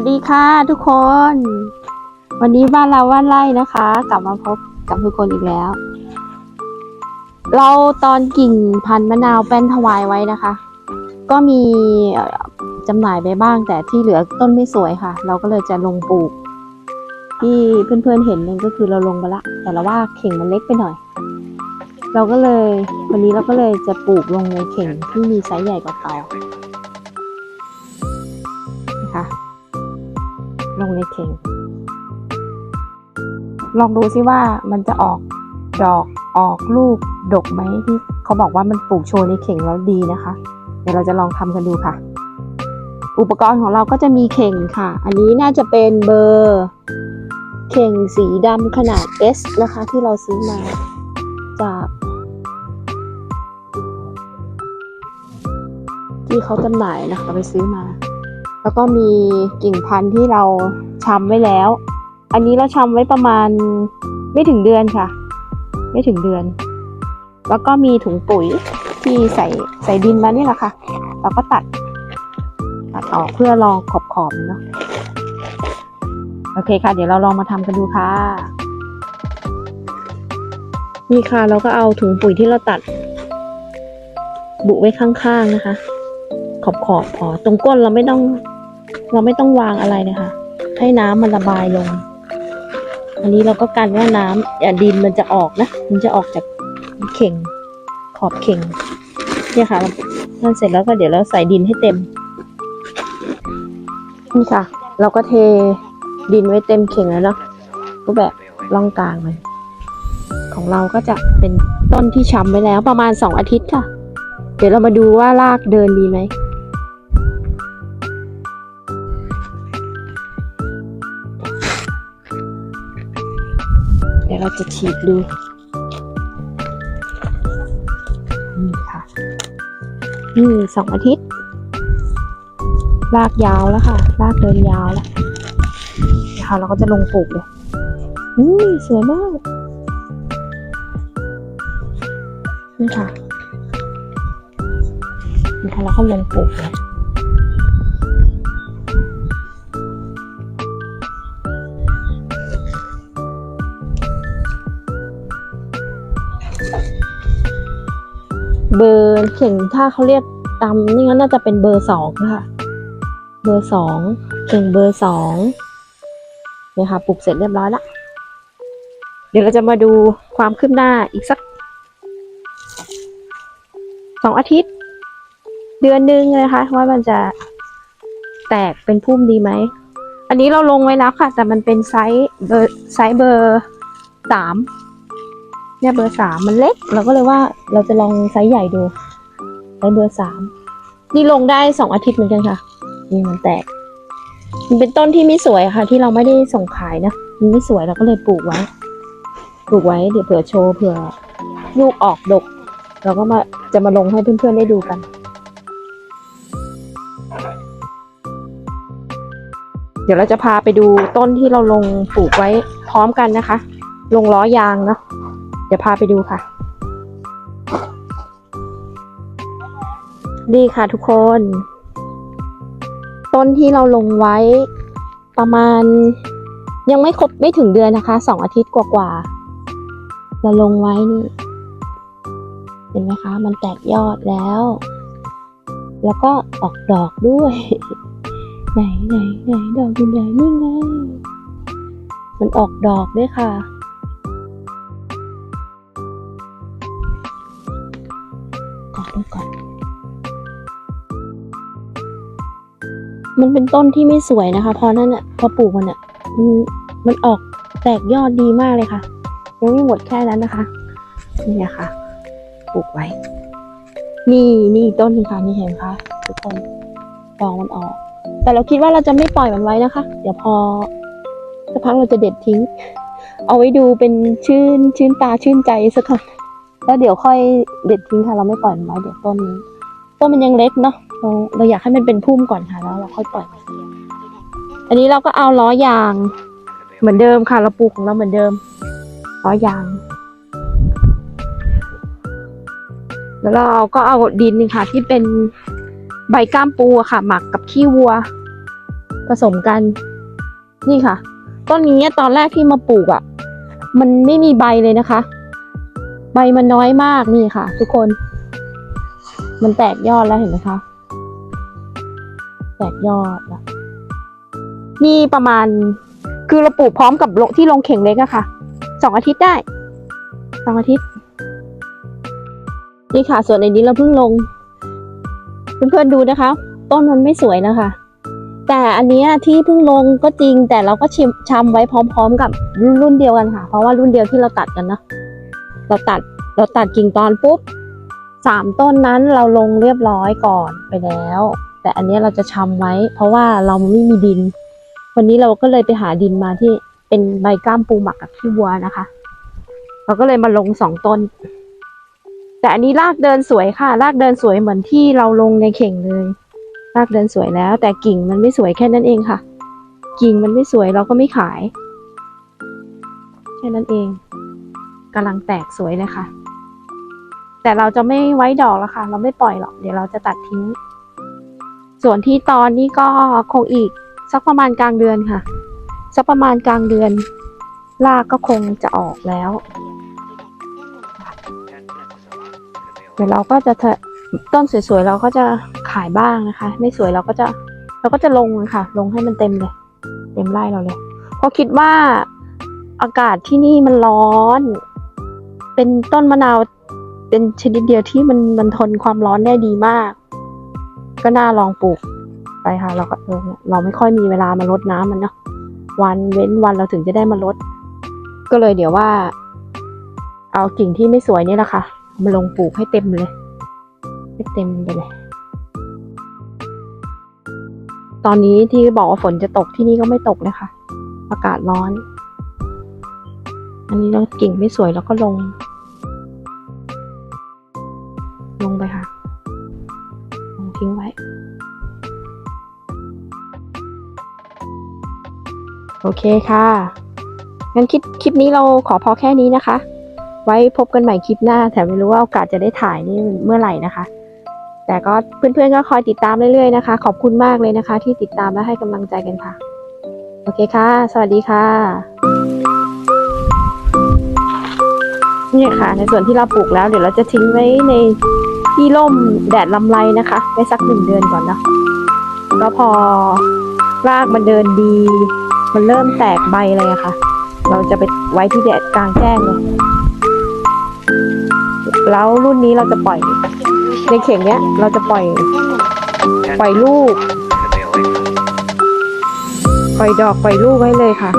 วัสดีค่ะทุกคน วันนี้บ้านเราว่านไร่นะคะ กลับมาพบกับทุกคนอีกแล้ว เราตอนกิ่งพันธุ์มะนาวแป้นถวายไว้นะคะ ก็มีจำหน่ายไปบ้างแต่ที่เหลือต้นไม่สวยค่ะ เราก็เลยจะลงปลูก ที่เพื่อนๆเห็นนั่นก็คือเราลงไปละ แต่เราว่าเข่งมันเล็กไปหน่อย เราก็เลยวันนี้เราก็เลยจะปลูกลงในเข่งที่มีไซส์ใหญ่กว่าเก่า ลงในเข่งลองดูซิว่ามันจะออกดอกออกลูกดกไหมที่เขาบอกว่ามันปลูกโชว์ในเข่งแล้วดีนะคะ เดี๋ยวเราจะลองทำกันดูค่ะ อุปกรณ์ของเราก็จะมีเข่งค่ะ อันนี้น่าจะเป็นเบอร์ เข่งสีดำขนาด S นะคะ ที่เราซื้อมาจากที่เขาจำหน่ายนะเราไปซื้อมา แล้วก็มีกิ่งพันธุ์ที่เรา ชำไว้แล้ว อันนี้เราชำไว้ประมาณไม่ถึงเดือนค่ะ ไม่ถึงเดือน แล้วก็มีถุงปุ๋ยที่ใส่ใส่ดินมานี่แหละค่ะ เราก็ตัด ตัดออกเพื่อรองขอบขอบเนาะ โอเคค่ะ เดี๋ยวเราลองมาทำกันดูค่ะ นี่ค่ะเราก็เอาถุงปุ๋ยที่เราตัด บุไว้ข้างๆนะคะ ขอบขอบพอตรงก้นเราไม่ต้อง เราไม่ต้องวางอะไรเลยค่ะ ให้น้ำมันระบายลง อันนี้เราก็กันว่าน้ำอย่าดินมันจะออกนะ มันจะออกจากเข่งขอบเข่งเนี่ยค่ะนั่นเสร็จแล้วก็เดี๋ยวเราใส่ดินให้เต็มนี่ค่ะ เราก็เทดินไว้เต็มเข่งแล้วเนาะก็แบบร่องกลางมันของเราก็จะเป็นต้นที่ช้ำไว้แล้วประมาณสองอาทิตย์ค่ะ เดี๋ยวเรามาดูว่ารากเดินดีไหม เดี๋ยวเราจะฉีดดู นี่ค่ะ นี่สองอาทิตย์รากยาวแล้วค่ะรากเดินยาวแล้วนะคะเราก็จะลงปลูกเลยอุ้ยสวยมาก นี่ค่ะนี่ค่ะเราก็ลงปลูกเลย เบอร์เข่งถ้าเขาเรียกตามนี่ก็น่าจะเป็นเบอร์สองค่ะ เบอร์สองเข่งเบอร์สองเนี่ยค่ะปลูกเสร็จเรียบร้อยละเดี๋ยวเราจะมาดูความคืบหน้าอีกสักสองอาทิตย์ เดือนหนึ่งนะคะว่ามันจะแตกเป็นพุ่มดีไหม อันนี้เราลงไว้แล้วค่ะ แต่มันเป็นไซส์เบอร์ไซส์เบอร์สาม เนี่ยเบอร์สามมันเล็ก เราก็เลยว่าเราจะลองไซส์ใหญ่ดูไซส์เบอร์สามนี่ลงได้สองอาทิตย์เหมือนกันค่ะนี่มันแตก มันเป็นต้นที่ไม่สวยค่ะ ที่เราไม่ได้ส่งขายนะมันไม่สวยเราก็เลยปลูกไว้ปลูกไว้เดี๋ยวเผื่อโชว์เผื่อลูกออกดก เราก็มาจะมาลงให้เพื่อนๆได้ดูกันเดี๋ยวเราจะพาไปดูต้นที่เราลงปลูกไว้พร้อมกันนะคะ ลงล้อยางเนาะ เดี๋ยวพาไปดูค่ะ ดีค่ะทุกคน ต้นที่เราลงไว้ประมาณ ยังไม่ครบไม่ถึงเดือนนะคะสองอาทิตย์กว่าๆเราลงไว้นี่เห็นไหมคะ มันแตกยอดแล้ว แล้วก็ออกดอกด้วย ไหนไหนไหนดอกอยู่ไหนนี่ไงมันออกดอกด้วยค่ะ มันเป็นต้นที่ไม่สวยนะคะพราะนั่นอะพอปลูกมันอะมันมันออกแตกยอดดีมากเลยค่ะ ยังไม่หมดแค่นั้นนะคะนี่นะคะปลูกไว้ นี่นี่ต้นนึงค่ะนี่เห็นคะทุกคนดอกมันออก แต่เราคิดว่าเราจะไม่ปล่อยมันไว้นะคะ เดี๋ยวพอสักพักเราจะเด็ดทิ้ง เอาไว้ดูเป็นชื่นชื่นตาชื่นใจสักก่อนแล้วเดี๋ยวค่อยเด็ดทิ้งค่ะ เราไม่ปล่อยมันไว้เดี๋ยวต้นนี้ต้นมันยังเล็กเนาะ เราเราอยากให้มันเป็นพุ่มก่อนค่ะแล้วเราค่อยปล่อย อันนี้เราก็เอาล้อยาง เหมือนเดิมค่ะ เราปลูกของเราเหมือนเดิมล้อยางแล้วเราก็เอาดินนี่ค่ะ ที่เป็นใบก้ามปูค่ะ หมักกับขี้วัว ผสมกันนี่ค่ะ ต้นนี้ตอนแรกที่มาปลูกอะ่ะ มันไม่มีใบเลยนะคะ ใบมันน้อยมากนี่ค่ะ ทุกคน มันแตกยอดแล้วเห็นไหมคะ แตกยอดแล้วนี่ประมาณคือเราปลูกพร้อมกับโลที่ลงเข่งเล็กอะค่ะสองอาทิตย์ได้สองอาทิตย์ นี่ค่ะ ส่วนในนี้เราเพิ่งลง เพื่อนๆดูนะคะ ต้นมันไม่สวยนะคะ แต่อันเนี้ยที่เพิ่งลงก็จริง แต่เราก็ชิมชำไว้พร้อม ๆ กับรุ่นรุ่นเดียวกันค่ะ เพราะว่ารุ่นเดียวที่เราตัดกันเนาะเราตัดเราตัดกิ่งตอนปุ๊บสามต้นนั้นเราลงเรียบร้อยก่อนไปแล้ว แต่อันนี้เราจะชำไว้ เพราะว่าเราไม่มีดิน วันนี้เราก็เลยไปหาดินมาที่เป็นใบกล้ามปูหมักกับขี้วัวนะคะ เราก็เลยมาลงสองต้น แต่อันนี้รากเดินสวยค่ะ รากเดินสวยเหมือนที่เราลงในเข่งเลย รากเดินสวยแล้ว แต่กิ่งมันไม่สวยแค่นั้นเองค่ะ กิ่งมันไม่สวยเราก็ไม่ขาย แค่นั้นเองกำลังแตกสวยเลยค่ะแต่เราจะไม่ไว้ดอกแล้วค่ะ เราไม่ปล่อยหรอก เดี๋ยวเราจะตัดทิ้ง ส่วนที่ตอนนี้ก็คงอีกสักประมาณกลางเดือนค่ะ สักประมาณกลางเดือนรากก็คงจะออกแล้ว เดี๋ยวเราก็จะเถอะต้นสวยๆเราก็จะขายบ้างนะคะ ไม่สวยเราก็จะเราก็จะลงค่ะ ลงให้มันเต็มเลย เต็มไร่เราเลย เพราะคิดว่าอากาศที่นี่มันร้อน เป็นต้นมะนาวเป็นชนิดเดียวที่มันมันทนความร้อนได้ดีมาก ก็น่าลองปลูกไปค่ะ เราก็เออเราไม่ค่อยมีเวลามารดน้ำมันเนาะวันเว้นวันเราถึงจะได้มารดก็เลยเดี๋ยวว่า เอากิ่งที่ไม่สวยนี่แหละค่ะ มาลงปลูกให้เต็มเลยให้เต็มไปเลย ตอนนี้ที่บอกว่าฝนจะตกที่นี่ก็ไม่ตกเลยค่ะ อากาศร้อน อันนี้เรากิ่งไม่สวยเราก็ลง โอเคค่ะ งั้นคลิปคลิปนี้เราขอพอแค่นี้นะคะ ไว้พบกันใหม่คลิปหน้า แต่ไม่รู้ว่าโอกาสจะได้ถ่ายนี่เมื่อไหร่นะคะ แต่ก็เพื่อนๆก็คอยติดตามเรื่อยๆนะคะ ขอบคุณมากเลยนะคะ ที่ติดตามและให้กำลังใจกันค่ะ โอเคค่ะ สวัสดีค่ะ เนี่ยค่ะ ในส่วนที่เราปลูกแล้ว เดี๋ยวเราจะทิ้งไว้ในที่ร่มแดดลำไรนะคะไว้สักหนึ่งเดือนก่อนนะก็พอรากมันเดินดี มันเริ่มแตกใบเลยอะค่ะ เราจะไปไว้ที่แดดกลางแจ้งเลยแล้วรุ่นนี้เราจะปล่อย ในเข่งเนี้ย เราจะปล่อย ปล่อยลูก ปล่อยดอกปล่อยลูกไว้เลยค่ะ